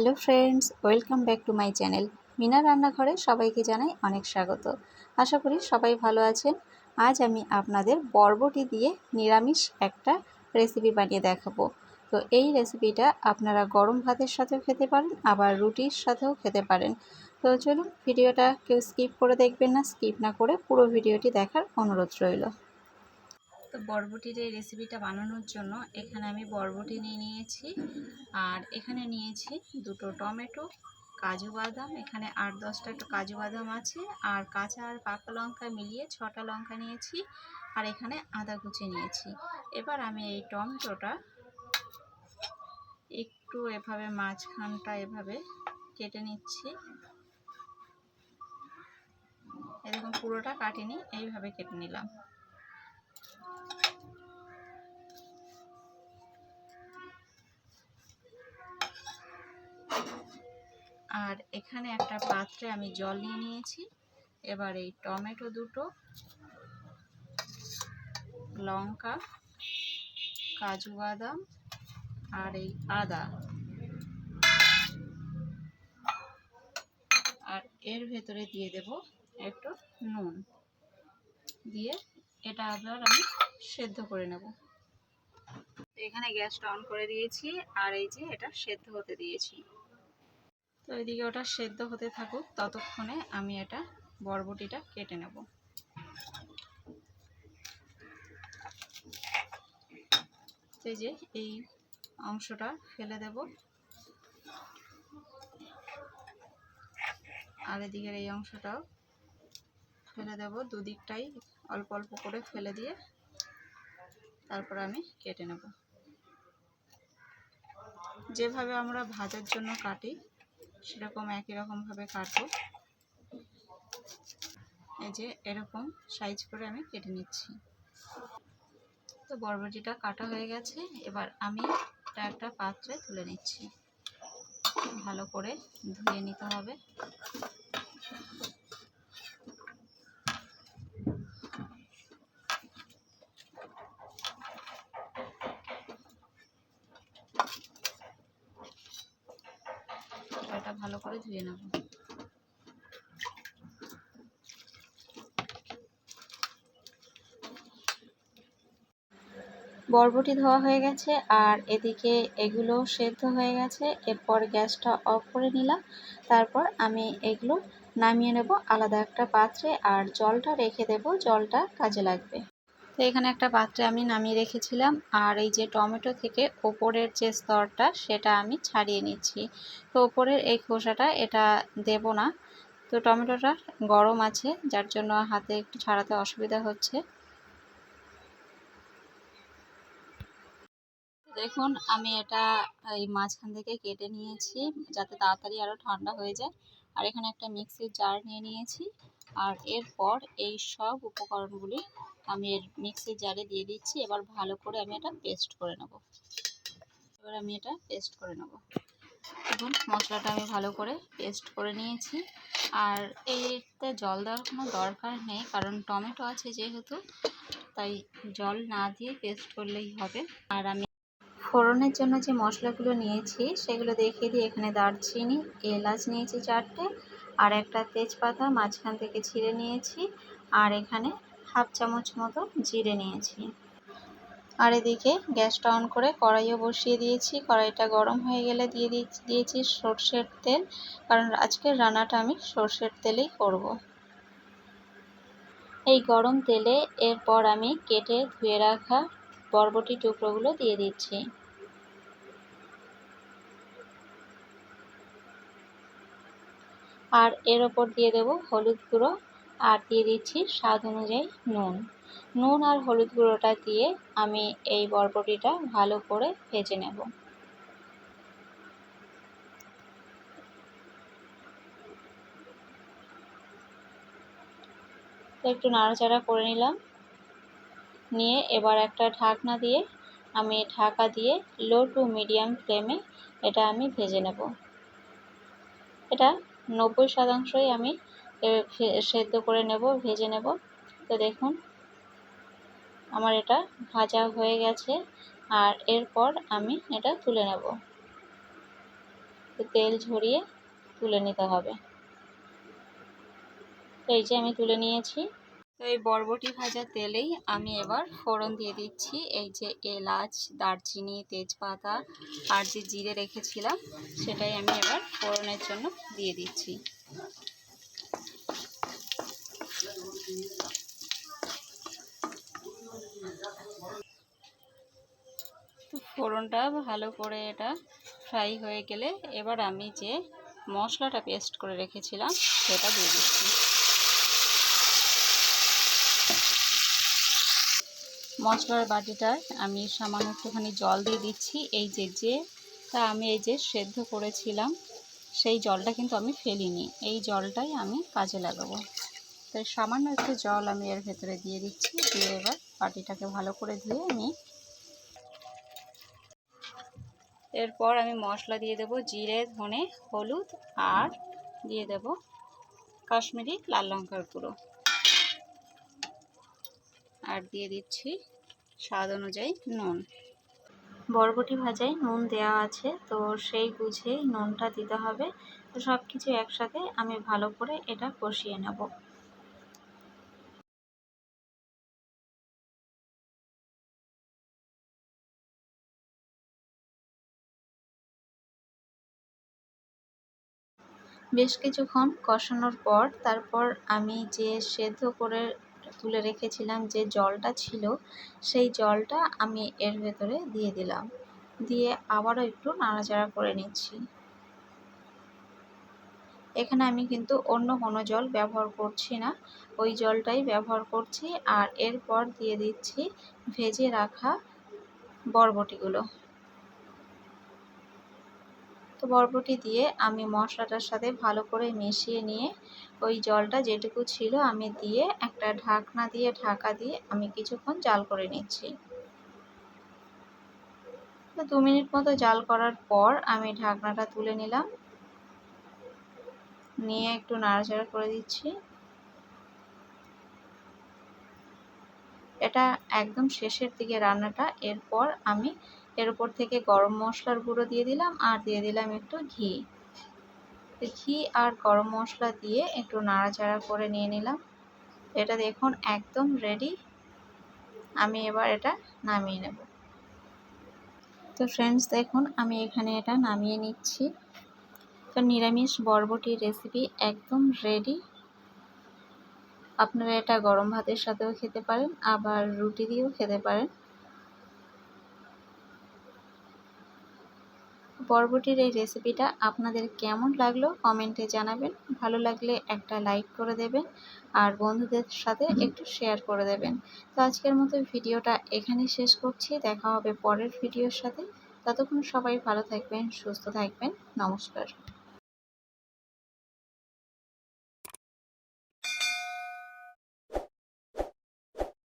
Hello friends, welcome back to my channel. Meena রান্নাঘরে সবাইকে জানাই অনেক স্বাগত। আশা করি সবাই ভালো আছেন। আজ আমি আপনাদের বরবটি দিয়ে নিরামিষ একটা রেসিপি বানিয়ে দেখাবো। তো এই রেসিপিটা আপনারা গরম ভাতের সাথেও খেতে পারেন, আবার রুটির সাথেও খেতে পারেন। তো চলুন, ভিডিওটা কেউ স্কিপ করে দেখবেন না স্কিপ না করে পুরো ভিডিওটি দেখার অনুরোধ রইল। তো বরবটির এই রেসিপিটা বানানোর জন্য এখানে আমি বরবটি নিয়ে নিয়েছি। আর এখানে নিয়েছি দুটো টমেটো, কাজু বাদাম, এখানে আট দশটা একটু কাজু বাদাম আছে। আর কাঁচা আর পাকা লঙ্কা মিলিয়ে ছটা লঙ্কা নিয়েছি। আর এখানে আদা কুচি নিয়েছি। এবার আমি এই টমেটোটা একটু এভাবে মাঝখানটা এভাবে কেটে নিচ্ছি। এরকম পুরোটা কাটিনি, এইভাবে কেটে নিলাম। আর এখানে একটা পাত্রে আমি জল নিয়ে নিয়েছি। এবার এই টমেটো দুটো, লঙ্কা, কাজু বাদাম আর এই আদা। আর এর ভেতরে দিয়ে দেব একটু নুন। দিয়ে এটা আবার আমি সেদ্ধ করে নেব। এখানে গ্যাসটা অন করে দিয়েছি আর এই যে এটা সেদ্ধ হতে দিয়েছি। তো এদিকে ওটা সেদ্ধ হতে থাকুক, ততক্ষণে আমি এটা বরবটিটা কেটে নেব। এই যে এই অংশটা ফেলে দেব। আর এদিকের এই অংশটাও ফেলে দেব, দুদিকটাই অল্প অল্প করে ফেলে দিয়ে তারপর আমি কেটে নেব। যেভাবে আমরা ভাজার জন্য কাটি সেরকম একই রকমভাবে কাটবো। এই যে এরকম সাইজ করে আমি কেটে নিচ্ছি। তো বরবটিটা কাটা হয়ে গেছে, এবার আমি এটা একটা পাত্রে তুলে নিচ্ছি। ভালো করে ধুয়ে নিতে হবে এটা ভালো করে ধুয়ে নেব। বরবটি ধোয়া হয়ে গেছে, আর এদিকে এগুলো সেদ্ধ হয়ে গেছে। এরপর গ্যাসটা অফ করে নিলাম। তারপর আমি এগুলো নামিয়ে নেব আলাদা একটা পাত্রে, আর জলটা রেখে দেব, জলটা কাজে লাগবে। তো এখানে একটা পাত্রে আমি নামিয়ে রেখেছিলাম। আর এই যে টমেটো থেকে ওপরের যে স্তরটা, সেটা আমি ছাড়িয়ে নিচ্ছি। তো ওপরের এই খোসাটা এটা দেব না। তো টমেটোটা গরম আছে, যার জন্য হাতে একটু ছাড়াতে অসুবিধা হচ্ছে। দেখুন, আমি এটা এই মাঝখান থেকে কেটে নিয়েছি, যাতে তাড়াতাড়ি আরও ঠান্ডা হয়ে যায়। আর এখানে একটা মিক্সির জার নিয়ে নিয়েছি। আর এরপর এই সব উপকরণগুলি আমি এর মিক্সির জারে দিয়ে দিচ্ছি। এবার ভালো করে আমি এটা পেস্ট করে নেব। এবার আমি এটা পেস্ট করে নেব। দেখুন, মশলাটা আমি ভালো করে পেস্ট করে নিয়েছি। আর এতে জল দেওয়ার কোনো দরকার নেই, কারণ টমেটো আছে যেহেতু, তাই জল না দিয়ে পেস্ট করলেই হবে। আর আমি ফোড়নের জন্য যে মশলাগুলো নিয়েছি, সেগুলো দেখিয়ে দিই। এখানে দারচিনি, এলাচ নিয়েছি চারটে। আর একটা তেজপাতা মাঝখান থেকে ছিঁড়ে নিয়েছি, আর এখানে হাফ চামচ মতো জিরে নিয়েছি। আর এদিকে গ্যাসটা অন করে কড়াইও বসিয়ে দিয়েছি। কড়াইটা গরম হয়ে গেলে দিয়ে দিয়েছি সর্ষের তেল, কারণ আজকের রান্নাটা আমি সর্ষের তেলেই করব। এই গরম তেলে এরপর আমি কেটে ধুয়ে রাখা বরবটি টুকরোগুলো দিয়ে দিচ্ছি। আর এর ওপর দিয়ে দেবো হলুদ গুঁড়ো আর দিয়ে দিচ্ছি স্বাদ অনুযায়ী নুন। নুন আর হলুদ গুঁড়োটা দিয়ে আমি এই বরবটিটা ভালো করে ভেজে নেব। একটু নাড়াচাড়া করে নিলাম। নিয়ে এবার একটা ঢাকনা দিয়ে আমি ঢাকা দিয়ে লো টু মিডিয়াম ফ্লেমে এটা আমি ভেজে নেব। এটা নব্বই শতাংশই আমি সেদ্ধ করে নেব, ভেজে নেব। তো দেখুন, আমার এটা ভাজা হয়ে গেছে, আর এরপর আমি এটা তুলে নেব। তেল ঝরিয়ে তুলে নিতে হবে। এই যে আমি তুলে নিয়েছি। তো এই বরবটি ভাজা তেলেই আমি এবার ফোড়ন দিয়ে দিচ্ছি। এই যে এলাচ, দারচিনি, তেজপাতা আর যে জিরে রেখেছিলাম, সেটাই আমি এবার ফোড়নের জন্য দিয়ে দিচ্ছি। ফোড়নটা ভালো করে এটা ফ্রাই হয়ে গেলে এবার আমি যে মশলাটা পেস্ট করে রেখেছিলাম, সেটা দিয়ে দিচ্ছি। মশলার বাটিটায় আমি সামান্য একটুখানি জল দিয়ে দিচ্ছি। এই যে যে তা আমি এই যে সেদ্ধ করেছিলাম, সেই জলটা কিন্তু আমি ফেলিনি। এই জলটাই আমি কাজে লাগাবো। তাই সামান্য একটু জল আমি এর ভেতরে দিয়ে দিচ্ছি। দিয়ে এবার বাটিটাকে ভালো করে ধুয়ে আমি এরপর আমি মশলা দিয়ে দেব জিরে, ধনে, হলুদ আর দিয়ে দেব কাশ্মীরি লাল লঙ্কার গুঁড়ো। আর দিয়ে দিচ্ছি স্বাদ অনুযায়ী নুন। বরবটি ভাজায় নুন দেওয়া আছে, তো সেই বুঝেই নুনটা দিতে হবে। তো সব কিছু একসাথে আমি ভালো করে এটা কষিয়ে নেব। বেশ কিছুক্ষণ কষানোর পর তারপর আমি যে সেদ্ধ করে তুলে রেখেছিলাম যে জলটা ছিল, সেই জলটা আমি এর ভেতরে দিয়ে দিলাম। দিয়ে আবারও একটু নাড়াচাড়া করে নিচ্ছি। এখানে আমি কিন্তু অন্য কোনো জল ব্যবহার করছি না। ওই জলটাই ব্যবহার করছি আর এরপর দিয়ে দিচ্ছি ভেজে রাখা বরবটিগুলো। তো বরবটি দিয়ে আমি মশলাটার সাথে ভালো করে মিশিয়ে নিয়ে ওই জলটা যেটুকু ছিল আমি দিয়ে একটা ঢাকনা দিয়ে, ঢাকা দিয়ে আমি কিছুক্ষণ জাল করে নিচ্ছি। তো দু মিনিট মতো জাল করার পর আমি ঢাকনাটা তুলে নিলাম। নিয়ে একটু নাড়াচাড়া করে দিচ্ছি। এটা একদম শেষের দিকে রান্নাটা, এরপর আমি এর উপর থেকে গরম মশলার গুঁড়ো দিয়ে দিলাম আর দিয়ে দিলাম একটু ঘি। ঘি আর গরম মশলা দিয়ে একটু নাড়াচাড়া করে নিয়ে নিলাম। এটা দেখুন একদম রেডি আমি এবার এটা নামিয়ে নেব। তো ফ্রেন্ডস দেখুন আমি এখানে এটা নামিয়ে নিচ্ছি। তো নিরামিষ বরবটির রেসিপি একদম রেডি আপনারা এটা গরম ভাতের সাথেও খেতে পারেন, আবার রুটি দিয়েও খেতে পারেন। বরবটির এই রেসিপিটা আপনাদের কেমন লাগল কমেন্টে জানাবেন। ভালো লাগলে একটা লাইক করে দেবেন আর বন্ধুদের সাথে একটু শেয়ার করে দেবেন। তো আজকের মতো ভিডিওটা এখানে শেষ করছি। দেখা হবে পরের ভিডিওর সাথে। ততক্ষণ সবাই ভালো থাকবেন, সুস্থ থাকবেন। নমস্কার।